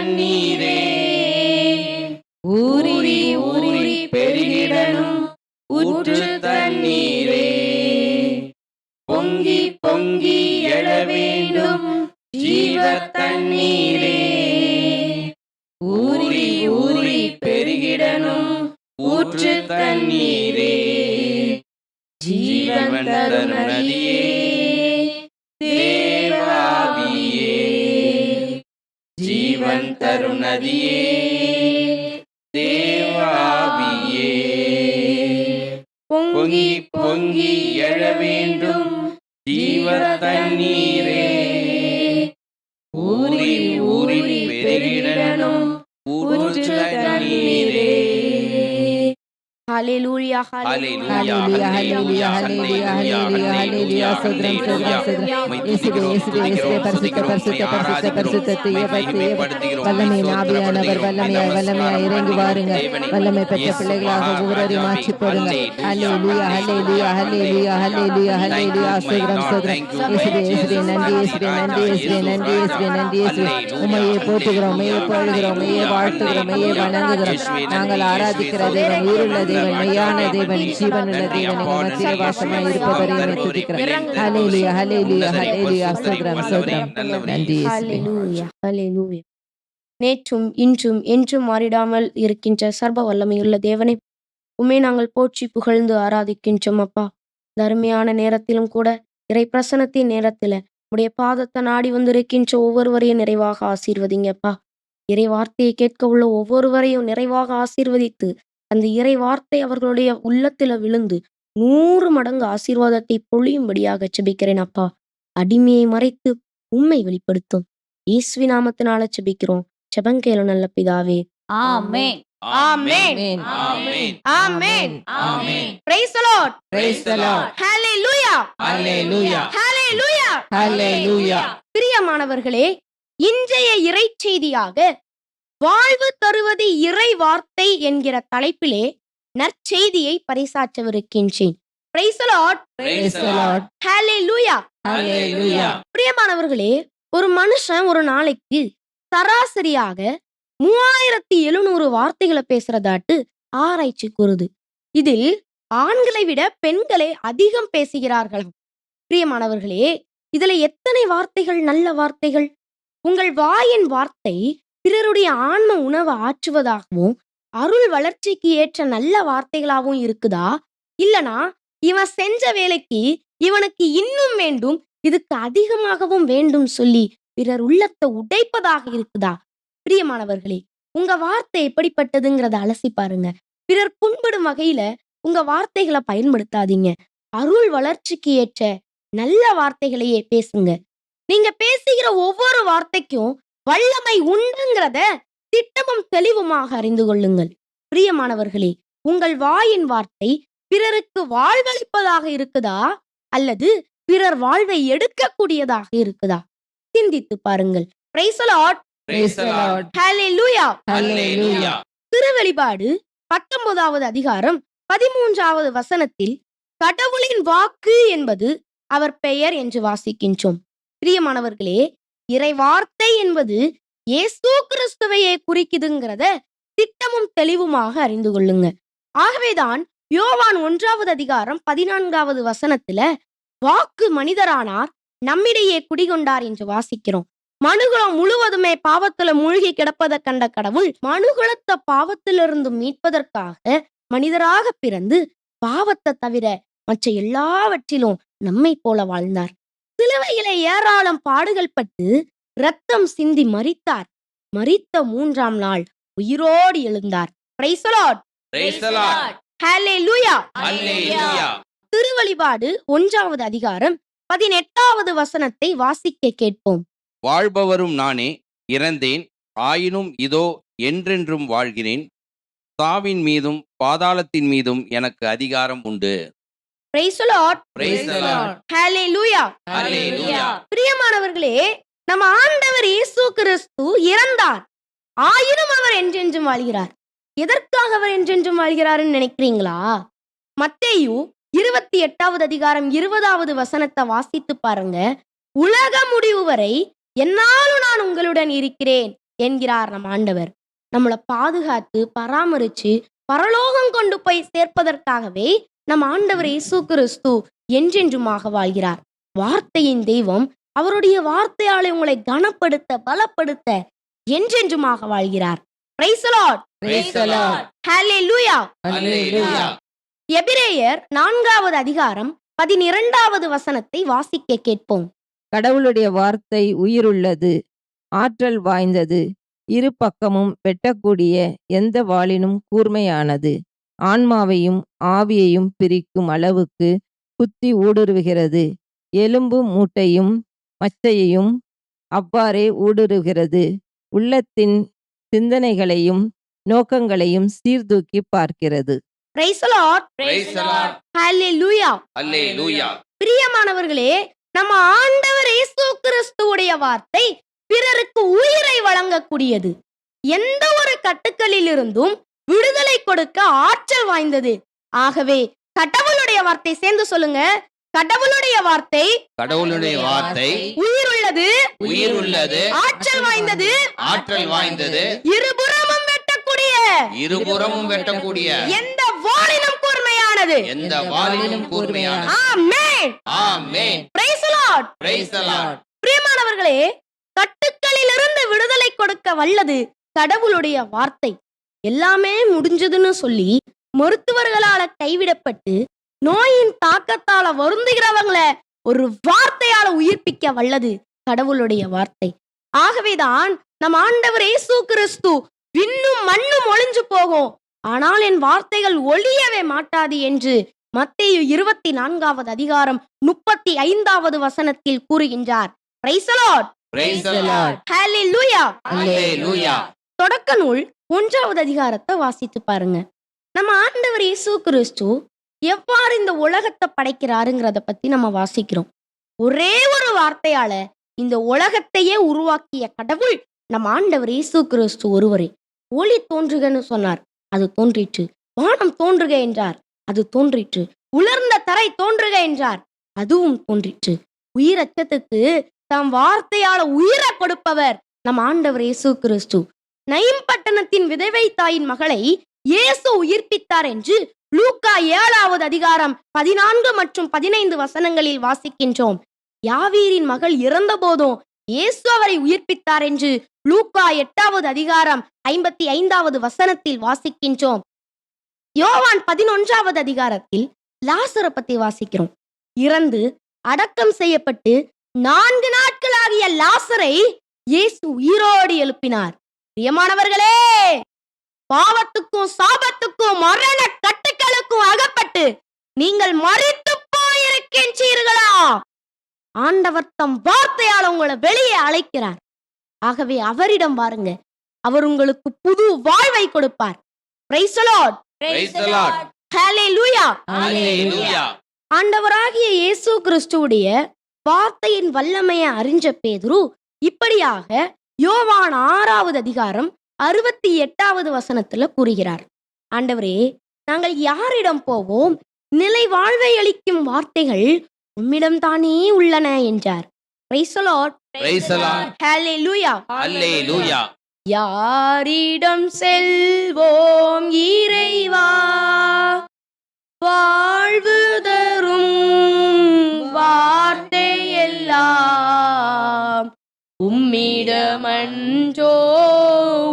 தண்ணீரே தருணதியே தேவாவியே பொங்கி பொங்கி எழ வேண்டும் ஜீவ தண்ணீர் ஹalleluya ஹalleluya ஹalleluya, ஹalleluya ஹalleluya, சோத்ரம், சோத்ரம், சோத்ரம். இயேசுவே, இயேசுவே, இயேசுவே, பரிசுத்த, பரிசுத்த, பரிசுத்த, பரிசுத்த, தூய, பரிசுத்த, வல்லமை ஆவியானவர் வல்லமையாய் வல்லமையாய் இறங்கி வாருங்க வல்லமை பெற்ற பிள்ளைகளாக ஒவ்வொருவரையும் மாற்றி போடுங்க ஹalleluya ஹalleluya ஹalleluya ஹalleluya ஹalleluya சோத்ரம் சோத்ரம் இயேசுவே இயேசுவே நன்றி இயேசுவே நன்றி இயேசுவே நன்றி இயேசுவே நன்றி இயேசுவே உம்மையே போற்றுகிறோம் உம்மையே புகழுகிறோம் உம்மையே வாழ்த்துகிறோம் உம்மையே வணங்குகிறோம் நாங்கள் ஆராதிக்கிற தேவன் உயிருள்ள தேவன் மெய்யான தேவன் ஜீவனுள்ள தேவன் எங்கள் மத்தியிலே வாசமாய் இருப்பவரை உம்மை துதிக்கிறோம் ஹalleluya ஹalleluya ஹalleluya சோத்ரம் சோத்ரம். நன்றி இயேசுவே. ஹalleluya ஹalleluya நேற்றும் இன்றும் என்றும் மாறிடாமல் இருக்கின்ற சர்வ வல்லமையுள்ள தேவனை உம்மை நாங்கள் போற்றி புகழ்ந்து ஆராதிக்கின்றோம் அப்பா. இந்த அருமையான நேரத்திலும் கூட இறை பிரசனத்தின் நேரத்துல உடைய பாதத்தை நாடி வந்திருக்கின்ற ஒவ்வொருவரையும் நிறைவாக ஆசீர்வதிங்கப்பா இறை வார்த்தையை கேட்க உள்ள ஒவ்வொருவரையும் நிறைவாக ஆசீர்வதித்து அந்த இறை வார்த்தை அவர்களுடைய உள்ளத்துல விழுந்து நூறு மடங்கு ஆசீர்வாதத்தை பொழியும்படியாக ஜெபிக்கிறேன் அப்பா. அடிமையை மறைத்து உம்மை வெளிப்படுத்தும். இயேசுவி நாமத்தினால ஜெபிக்கிறோம். ஜெபங்கேளு நல்ல பிதாவே. Amen. Amen. Amen. Amen. Amen. Amen. Praise the Lord Praise the Lord. ஹalleluya ஹalleluya ஹalleluya Hallelujah. பிரியமானவர்களே இன்றைய இறை செய்தியாக வாழ்வு தருவது இறை வார்த்தை என்கிற தலைப்பிலே நற்செய்தியை பறைசாற்றவிருக்கின்றேன். பிரியமானவர்களே ஒரு மனுஷன் ஒரு நாளைக்கு சராசரியாக மூவாயிரத்தி எழுநூறு வார்த்தைகளை பேசுறதாட்டு ஆராய்ச்சி கூறுது. இதில் ஆண்களை விட பெண்களே அதிகம் பேசுகிறார்களாம் பிரியமானவர்களே இதுல எத்தனை வார்த்தைகள் நல்ல வார்த்தைகள்? உங்கள் வாயின் வார்த்தை பிறருடைய ஆன்ம உணவை ஆற்றுவதாகவும் அருள் வளர்ச்சிக்கு ஏற்ற நல்ல வார்த்தைகளாகவும் இருக்குதா? இல்லனா இவன் செஞ்ச வேலைக்கு இவனுக்கு இன்னும் வேண்டும் இதுக்கு அதிகமாகவும் வேண்டும் சொல்லி பிறர் உள்ளத்தை உடைப்பதாக இருக்குதா? பிரியமானவர்களே உங்க வார்த்தை எப்படிப்பட்டதுங்கிறத அலசி பாருங்க. பிறர் புண்படும் வகையில உங்க வார்த்தைகளை பயன்படுத்தாதீங்க. அருள் வளர்ச்சிக்கு ஏற்ற நல்ல வார்த்தைகளையே பேசுங்க. நீங்க பேசுகிற ஒவ்வொரு வார்த்தைக்கும் வல்லமை உண்டுங்கிறத திட்டமும் தெளிவுமாக அறிந்து கொள்ளுங்கள். பிரியமானவர்களே உங்கள் வாயின் வார்த்தை பிறருக்கு வாழ்வளிப்பதாக இருக்குதா? அல்லது பிறர் வாழ்வை எடுக்கக்கூடியதாக இருக்குதா? சிந்தித்து பாருங்கள். திருவெளிபாடு பத்தொன்பதாவது அதிகாரம் பதிமூன்றாவது வசனத்தில் கடவுளின் வாக்கு என்பது அவர் பெயர் என்று வாசிக்கின்றோம். பிரியமானவர்களே இறை வார்த்தை என்பது இயேசு கிறிஸ்துவையே குறிக்குதுங்கிறத திட்டமும் தெளிவுமாக அறிந்து கொள்ளுங்க. ஆகவேதான் யோவான் ஒன்றாவது அதிகாரம் பதினான்காவது வசனத்துல வாக்கு மனிதரானார் நம்மிடையே குடிகொண்டார் என்று வாசிக்கிறோம். மனுகுலம் முழுவதுமே பாவத்துல மூழ்கி கிடப்பதை கண்ட கடவுள் மனுகுலத்தை பாவத்திலிருந்து மீட்பதற்காக மனிதராக பிறந்து பாவத்தை தவிர மற்ற எல்லாவற்றிலும் நம்மை போல வாழ்ந்தார். சிலுவையிலே ஏராளம் பாடுகள் பட்டு ரத்தம் சிந்தி மரித்தார். மரித்த மூன்றாம் நாள் உயிரோடு எழுந்தார். திருவழிபாடு ஒன்றாவது அதிகாரம் பதினெட்டாவது வசனத்தை வாசிக்க கேட்போம். வாழ்பவரும் நானே இறந்தேன் ஆயினும் இதோ என்றென்றும் வாழ்கிறேன். சாவின் மீதும் பாதாளத்தின் மீதும் எனக்கு அதிகாரம் உண்டு. பிரியமானவர்களே நம்ம ஆண்டவர் இயேசு கிறிஸ்து இறந்தார். ஆயினும் அவர் என்றென்றும் வாழ்கிறார். எதற்காக அவர் என்றென்றும் வாழ்கிறாருன்னு நினைக்கிறீங்களா? மத்தேயு இருபத்தி எட்டாவது அதிகாரம் இருபதாவது வசனத்தை வாசித்து பாருங்க. உலக முடிவு வரை என்னாலும் நான் உங்களுடன் இருக்கிறேன் என்கிறார் நம் ஆண்டவர். நம்மளை பாதுகாத்து பராமரிச்சு பரலோகம் கொண்டு போய் சேர்ப்பதற்காகவே நம் ஆண்டவர் இயேசு கிறிஸ்து என்றென்றுமாக வாழ்கிறார் வார்த்தையின் தெய்வம் அவருடைய வார்த்தையாலே உங்களை கனப்படுத்த பலப்படுத்த என்றென்றுமாக வாழ்கிறார் Praise the Lord. Praise the Lord. Hallelujah. Hallelujah. எபிரேயர் நான்காவது அதிகாரம் பதினிரண்டாவது வசனத்தை வாசிக்க கேட்போம் கடவுளுடைய வார்த்தை உயிருள்ளது ஆற்றல் வாய்ந்தது இரு பக்கமும் வெட்டக்கூடிய எந்த வாளினும் கூர்மையானது ஆன்மாவையும் ஆவியையும் பிரிக்கும் அளவுக்கு குத்தி ஊடுருவுகிறது. எலும்பு மூட்டையும் மச்சையையும் அவ்வாறே ஊடுருவுகிறது. உள்ளத்தின் சிந்தனைகளையும் நோக்கங்களையும் சீர்தூக்கி பார்க்கிறது. பிரியமானவர்களே நம்ம ஆண்டவர் இயேசு கிறிஸ்துவுடைய வார்த்தை பிறருக்கு உயிரை வழங்கக்கூடியது. எந்த ஒரு கட்டுக்களில் இருந்தும் விடுதலை கொடுக்க ஆற்றல் வாய்ந்தது. ஆகவே கடவுளுடைய வார்த்தை சேர்ந்து சொல்லுங்க. கடவுளுடைய வார்த்தை கடவுளுடைய வார்த்தை உயிருள்ளது உயிர் உள்ளது ஆற்றல் வாய்ந்தது ஆற்றல் வாய்ந்தது இருபுறமும் வெட்டக்கூடிய இருபுறமும் வெட்டக்கூடிய எந்த வாளினும் கூர்மையானது. எந்த வாளிலும் கூர்மையான amen. Amen. Praise Lord praise the Lord பிரியமானவர்களே கட்டுக்களிலிருந்து விடுதலை கொடுக்க வல்லது கடவுளுடைய வார்த்தை. எல்லாமே முடிஞ்சதுன்னு சொல்லி மருத்துவர்களால கைவிடப்பட்டு நோயின் தாக்கத்தால வருந்துகிறவங்கள ஒரு வார்த்தையால உயிர்ப்பிக்க வல்லது கடவுளுடைய வார்த்தை. ஆகவேதான் நம் ஆண்டவர் இயேசு கிறிஸ்து விண்ணும் மண்ணும் ஒளிஞ்சு போகும். ஆனால் என் வார்த்தைகள் ஒளியவே மாட்டாது என்று மத்தேயு இருபத்தி நான்காவது அதிகாரம் முப்பத்தி ஐந்தாவது வசனத்தில் கூறுகின்றார். ஹalleluya தொடக்க நூல் ஒன்றாவது அதிகாரத்தை வாசித்து பாருங்க. நம்ம ஆண்டவர் இயேசு கிறிஸ்து எவ்வாறு இந்த உலகத்தை படைக்கிறாருங்கிறத பத்தி நம்ம வாசிக்கிறோம். ஒரே ஒரு வார்த்தையால இந்த உலகத்தையே உருவாக்கிய கடவுள் நம்ம ஆண்டவர் இயேசு கிறிஸ்து ஒருவரே. ஒளி தோன்றுகன்னு சொன்னார். அது தோன்றிற்று. வானம் தோன்றுக என்றார். அது தோன்றிற்று. உலர்ந்த தரை தோன்றுக என்றார். அதுவும் தோன்றிற்று. உயிரச்சத்துக்கு தம் வார்த்தையால உயிரை கொடுப்பவர் நம் ஆண்டவர் இயேசு கிறிஸ்து. நயிம் பட்டணத்தின் விதவை தாயின் மகளை இயேசு உயிர்ப்பித்தார் என்று லூக்கா ஏழாவது அதிகாரம் பதினான்கு மற்றும் பதினைந்து வசனங்களில் வாசிக்கின்றோம். யாவீரின் மகள் இறந்த போதும் இயேசு அவரை உயிர்ப்பித்தார் என்று லூக்கா எட்டாவது அதிகாரம் ஐம்பத்தி ஐந்தாவது வசனத்தில் வாசிக்கின்றோம். யோவான் பதினொன்றாவது அதிகாரத்தில் லாசரை பத்தி வாசிக்கிறோம். இறந்து அடக்கம் செய்யப்பட்டு நான்கு நாட்களாகிய லாசரை இயேசு உயிரோடு எழுப்பினார். பிரியமானவர்களே பாவத்துக்கும் சாபத்துக்கும் மரண கட்டுக்களுக்கும் அகப்பட்டு நீங்கள் மறித்து போயிருக்கின்றீர்களா ஆண்டவர் தம் வார்த்தையால் உங்களை வெளியே அழைக்கிறார். ஆகவே அவரிடம் வாருங்க அவர் உங்களுக்கு புது வாழ்வை கொடுப்பார். ஆண்டவராகிய இயேசு கிறிஸ்துவுடைய வார்த்தையின் வல்லமையை அறிஞ்ச பேதுரு இப்படியாக யோவான் ஆறாவது அதிகாரம் அறுபத்தி எட்டாவது வசனத்துல கூறுகிறார். ஆண்டவரே நாங்கள் யாரிடம் போவோம்? நிலை வாழ்வை அளிக்கும் வார்த்தைகள் உம்மிடம் தானே உள்ளன என்றார். யாரிடம் செல்வோம் இறைவா? வாழ்வு தரும் வார்த்தை எல்லாம் உம்மிடமன்றோ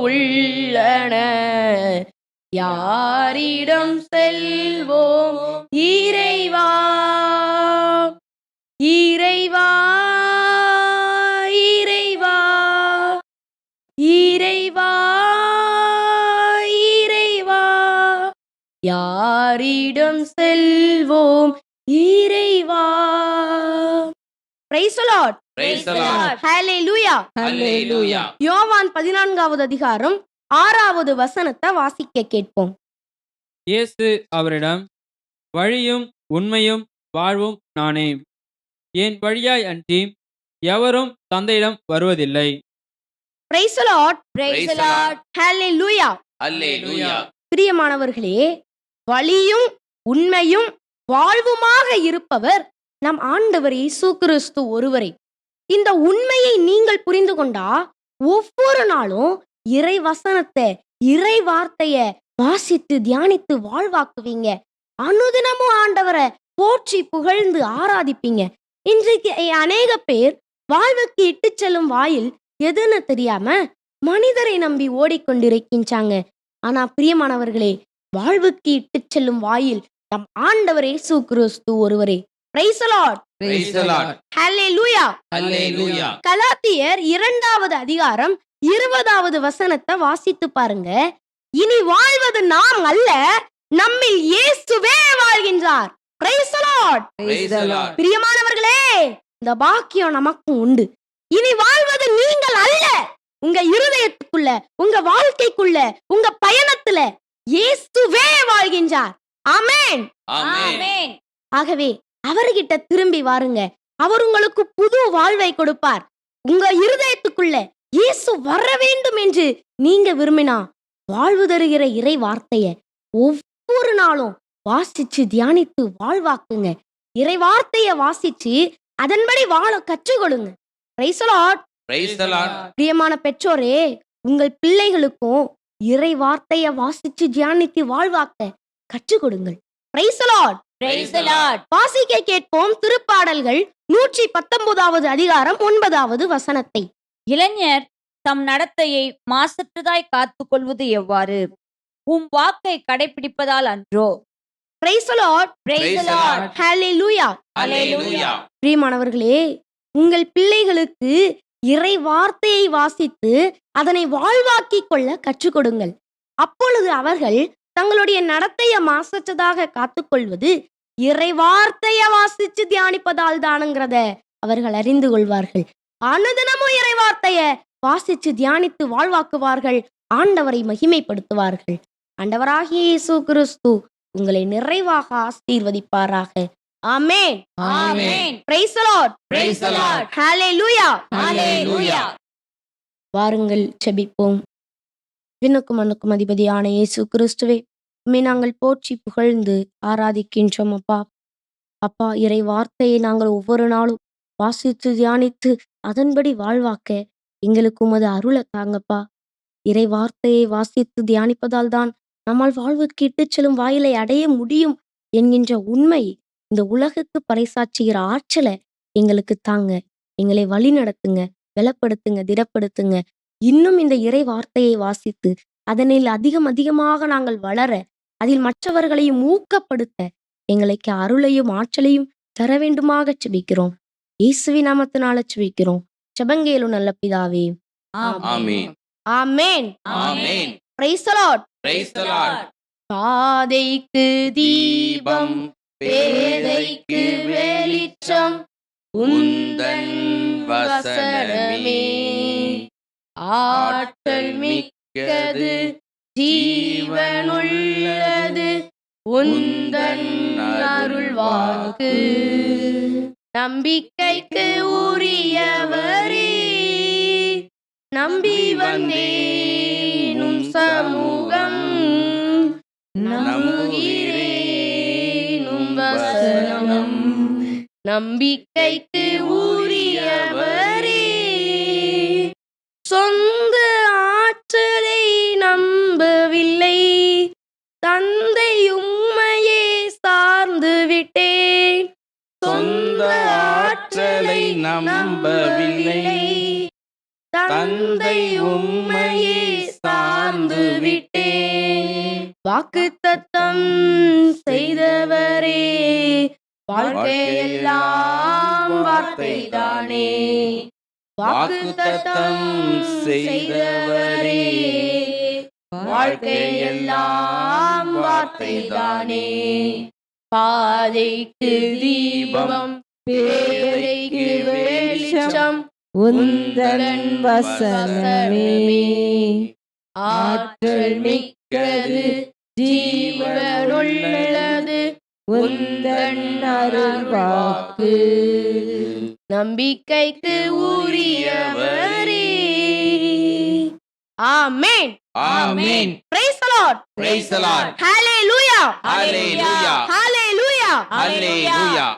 உள்ளன. யாரிடம் செல்வோம் இறைவா. இறைவா. இறைவா. இறைவா. இறைவா. யாரிடம் செல்வோம்? இறைவா. பிரைஸ் லாட் யோவான் பதினான்காவது அதிகாரம் ஆறாவது வசனத்தை வாசிக்க கேட்போம். இயேசு அவரிடம் வழியும் உண்மையும் வாழ்வும் நானே. என் வழியாய் அன்றி எவரும் தந்தையிடம் வருவதில்லை. பிரியமானவர்களே வழியும் உண்மையும் வாழ்வுமாக இருப்பவர் நம் ஆண்டவர் இயேசு கிறிஸ்து ஒருவரே. இந்த உண்மையை நீங்கள் புரிந்து கொண்டா ஒவ்வொரு நாளும் இறை வசனத்தை இறை வார்த்தைய வாசித்து தியானித்து வாழ்வாக்குவீங்க. அனுதினமும் ஆண்டவரை போற்றி புகழ்ந்து ஆராதிப்பீங்க. இன்றைக்கு அநேக பேர் வாழ்வுக்கு இட்டு செல்லும் வாயில் எதுன்னு தெரியாம மனிதரை நம்பி ஓடிக்கொண்டிருக்கின்றாங்க. ஆனா பிரியமானவர்களே வாழ்வுக்கு இட்டு செல்லும் வாயில் நம் ஆண்டவர் இயேசு கிறிஸ்து ஒருவரே. பிரைசலாட் கலாத்தியர் இரண்டாவது அதிகாரம் இருபதாவது வசனத்தை வாசித்து பாருங்க. இனி வாழ்வது நாம் அல்ல நம்மில் இயேசுவே வாழ்கின்றார். Praise the Lord. Praise the Lord. பிரியமானவர்களே இந்த பாக்கியம் நமக்கும் உண்டு. இனி வாழ்வது நீங்கள் அல்ல உங்க இருதயத்துக்குள்ள உங்க வாழ்க்கைக்குள்ள உங்க பயணத்துல இயேசுவே வாழ்கின்றார். ஆமென் ஆமென் ஆகவே அவர்கிட்ட திரும்பி வாருங்க. அவர் உங்களுக்கு புது வாழ்வை கொடுப்பார். உங்க இருதயத்துக்குள்ள இயேசு வர வேண்டும் என்று நீங்க விரும்பினா வாழ்வு தருகிற இறை வார்த்தைய ஒவ்வொரு நாளும் வாசிச்சு தியானித்து வாழ்வாக்குங்க. இறை வார்த்தைய வாசிச்சு அதன்படி வாழ Lord. பிரியமான பெற்றோரே உங்கள் பிள்ளைகளுக்கும் இறை வார்த்தைய வாசிச்சு தியானித்து வாழ்வாக்க கற்றுக் கொடுங்கள் Praise the Lord. Praise the Lord. வாசிக்க கேட்போம் திருப்பாடல்கள் நூற்றி பத்தொன்பதாவது அதிகாரம் ஒன்பதாவது வசனத்தை இளைஞர் தம் நடத்தையை மாசற்றதாய் காத்துக் கொள்வது எவ்வாறு உம் வாக்கை கடைபிடிப்பதால் அன்றோ Praise the Lord. Praise the Lord. Hallelujah. அல்லேலூயா பிரியமானவர்களே உங்கள் பிள்ளைகளுக்கு இறை வார்த்தையை வாசித்து அதனை வாழ்வாக்கிக் கொள்ள கற்றுக் கொடுங்கள் அப்பொழுது அவர்கள் தங்களுடைய நடத்தைய மாசற்றதாக காத்துக்கொள்வது இறை வார்த்தைய வாசிச்சு தியானிப்பதால் தானுங்கிறத அவர்கள் அறிந்து கொள்வார்கள். அனுதினமும் இறை வார்த்தைய வாசிச்சு தியானித்து வாழ்வாக்குவார்கள். ஆண்டவரை மகிமைப்படுத்துவார்கள். ஆண்டவராகிய இயேசு கிறிஸ்து உங்களை நிறைவாக ஆசீர்வதிப்பாராக. ஆமென். ஆமென். வாருங்கள் செபிப்போம். விண்ணுக்கும் மண்ணுக்கும் அதிபதியான இயேசு கிறிஸ்துவே உண்மை நாங்கள் போற்றி புகழ்ந்து ஆராதிக்கின்றோம் அப்பா. அப்பா இறை வார்த்தையை நாங்கள் ஒவ்வொரு நாளும் வாசித்து தியானித்து அதன்படி வாழ்வாக்க எங்களுக்கு உமது அருளை தாங்கப்பா. இறை வார்த்தையை வாசித்து தியானிப்பதால் தான் நம்மால் வாழ்வுக்கு இட்டுச் செல்லும் வாயிலை அடைய முடியும் என்கின்ற உண்மை இந்த உலகுக்கு பறைசாற்றுகிற ஆற்றலை எங்களுக்கு தாங்க. எங்களை வழி நடத்துங்க வெலப்படுத்துங்க திடப்படுத்துங்க. இன்னும் இந்த இறை வார்த்தையை வாசித்து அதனில் அதிகம் அதிகமாக நாங்கள் வளர அதில் மற்றவர்களையும் ஊக்கப்படுத்த எங்களுக்கு அருளையும் ஆற்றலையும் தர வேண்டுமாக செபிக்கிறோம். இயேசுவி நாமத்தினால செபிக்கிறோம். செபங்கேலு நல்ல பிதாவே. Amen. Amen. Amen. Praise the Lord. Praise the Lord. பாதைக்கு தீபம் பேதைக்கு வெளிச்சம் உந்தன் வசனமே. ஆற்றல் மிக்கது ஜீவனுள்ளது உந்தன் அருள் வாக்கு நம்பிக்கைக்கு உரியவரே நம்பி வந்தேனும் சமூகம் நம்புகிறேனும் வசனம். நம்பிக்கைக்கு ஊ சொந்த ஆற்றலை நம்பவில்லை. தந்தை உம்மையே சார்ந்து விட்டேன். சொந்த ஆற்றலை நம்பவில்லை. தந்தை உம்மையே சார்ந்து விட்டேன். வாக்கு தத்தம் செய்தவரே. வாழ்க்கையெல்லாம் வார்த்தைதானே. வாக்குத்தத்தம் செய்தவரே. வாழ்க்கை எல்லாம் வார்த்தைதானே. பாதைக்கு தீபம் பேரைக்கு வெளிச்சம் உந்தரன் வசனமே. ஆற்றல் மிக்கது ஜீவனுள்ளது உந்தன் அருள் வாக்கு நம்பிக்கைக்கு உரியவரே amen amen. Praise the Lord. Praise the Lord. Hallelujah. Hallelujah. Hallelujah. Hallelujah.